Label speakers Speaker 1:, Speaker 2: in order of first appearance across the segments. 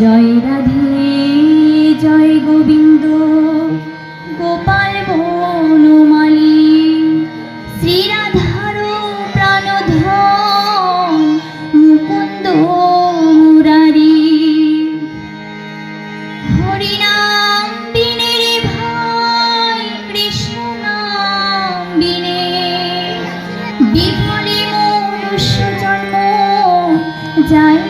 Speaker 1: জয় রাধে, জয় গোবিন্দ। গোপাল বনমালী শ্রীরাধার প্রাণধন মুকুন্দ মুরারি। হরিনাম বিনে ভাই, কৃষ্ণ নাম বিনে। বিফলে মনুষ্য জন্ম যায়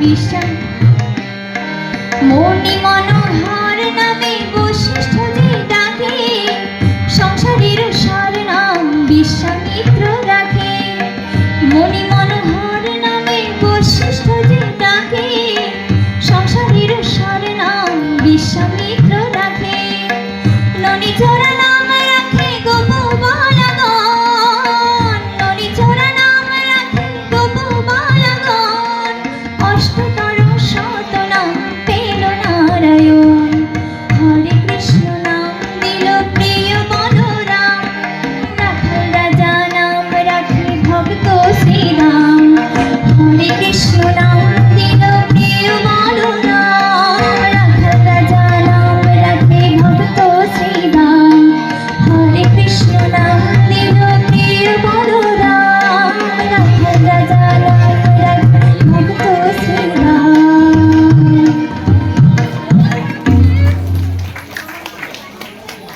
Speaker 1: বিশ্বাস।